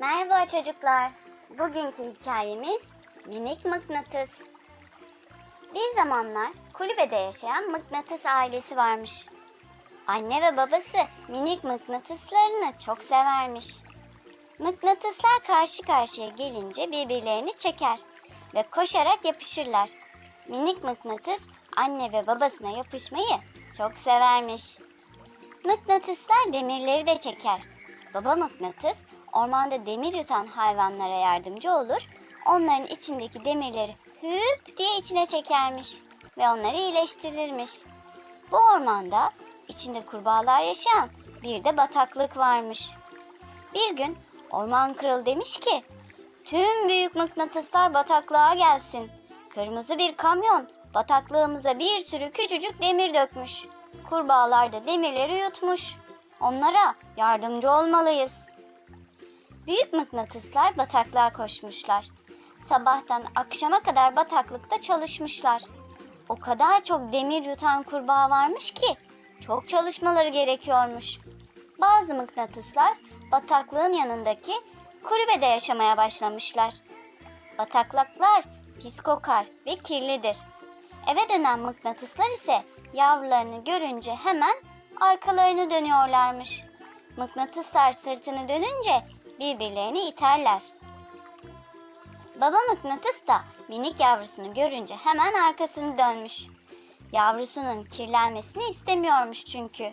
Merhaba çocuklar. Bugünkü hikayemiz Minik Mıknatıs. Bir zamanlar kulübede yaşayan Mıknatıs ailesi varmış. Anne ve babası minik mıknatıslarını çok severmiş. Mıknatıslar karşı karşıya gelince birbirlerini çeker ve koşarak yapışırlar. Minik mıknatıs anne ve babasına yapışmayı çok severmiş. Mıknatıslar demirleri de çeker. Baba mıknatıs ormanda demir yutan hayvanlara yardımcı olur, onların içindeki demirleri hüp diye içine çekermiş ve onları iyileştirirmiş. Bu ormanda içinde kurbağalar yaşayan bir de bataklık varmış. Bir gün orman kralı demiş ki, tüm büyük mıknatıslar bataklığa gelsin. Kırmızı bir kamyon bataklığımıza bir sürü küçücük demir dökmüş. Kurbağalar da demirleri yutmuş. Onlara yardımcı olmalıyız. Büyük mıknatıslar bataklığa koşmuşlar. Sabahtan akşama kadar bataklıkta çalışmışlar. O kadar çok demir yutan kurbağa varmış ki çok çalışmaları gerekiyormuş. Bazı mıknatıslar bataklığın yanındaki kulübede yaşamaya başlamışlar. Bataklaklar pis kokar ve kirlidir. Eve dönen mıknatıslar ise yavrularını görünce hemen arkalarını dönüyorlarmış. Mıknatıslar sırtını dönünce birbirlerini iterler. Baba mıknatıs da minik yavrusunu görünce hemen arkasını dönmüş. Yavrusunun kirlenmesini istemiyormuş çünkü.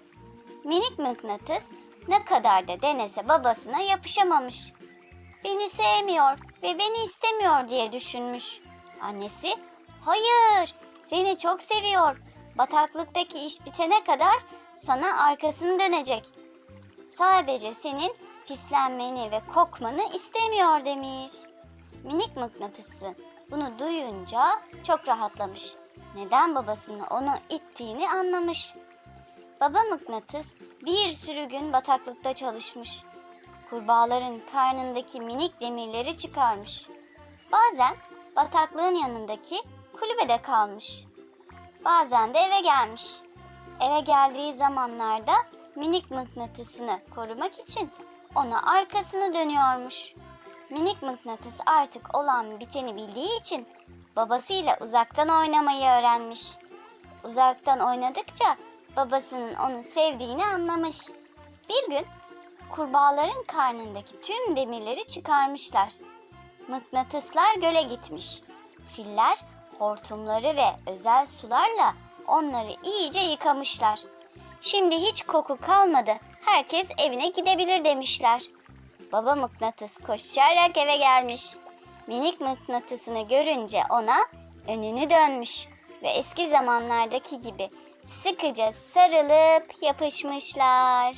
Minik mıknatıs ne kadar da denese babasına yapışamamış. Beni sevmiyor ve beni istemiyor diye düşünmüş. Annesi, hayır seni çok seviyor. Bataklıktaki iş bitene kadar sana arkasını dönecek. Sadece senin pislenmeni ve kokmanı istemiyor demiş. Minik mıknatısı bunu duyunca çok rahatlamış. Neden babasının onu ittiğini anlamış. Baba mıknatıs bir sürü gün bataklıkta çalışmış. Kurbağaların karnındaki minik demirleri çıkarmış. Bazen bataklığın yanındaki kulübede kalmış. Bazen de eve gelmiş. Eve geldiği zamanlarda minik mıknatısını korumak için ona arkasını dönüyormuş. Minik mıknatıs artık olan biteni bildiği için babasıyla uzaktan oynamayı öğrenmiş. Uzaktan oynadıkça babasının onu sevdiğini anlamış. Bir gün kurbağaların karnındaki tüm demirleri çıkarmışlar. Mıknatıslar göle gitmiş. Filler hortumları ve özel sularla onları iyice yıkamışlar. Şimdi hiç koku kalmadı. Herkes evine gidebilir demişler. Baba mıknatıs koşarak eve gelmiş. Minik mıknatısını görünce ona önünü dönmüş ve eski zamanlardaki gibi sıkıca sarılıp yapışmışlar.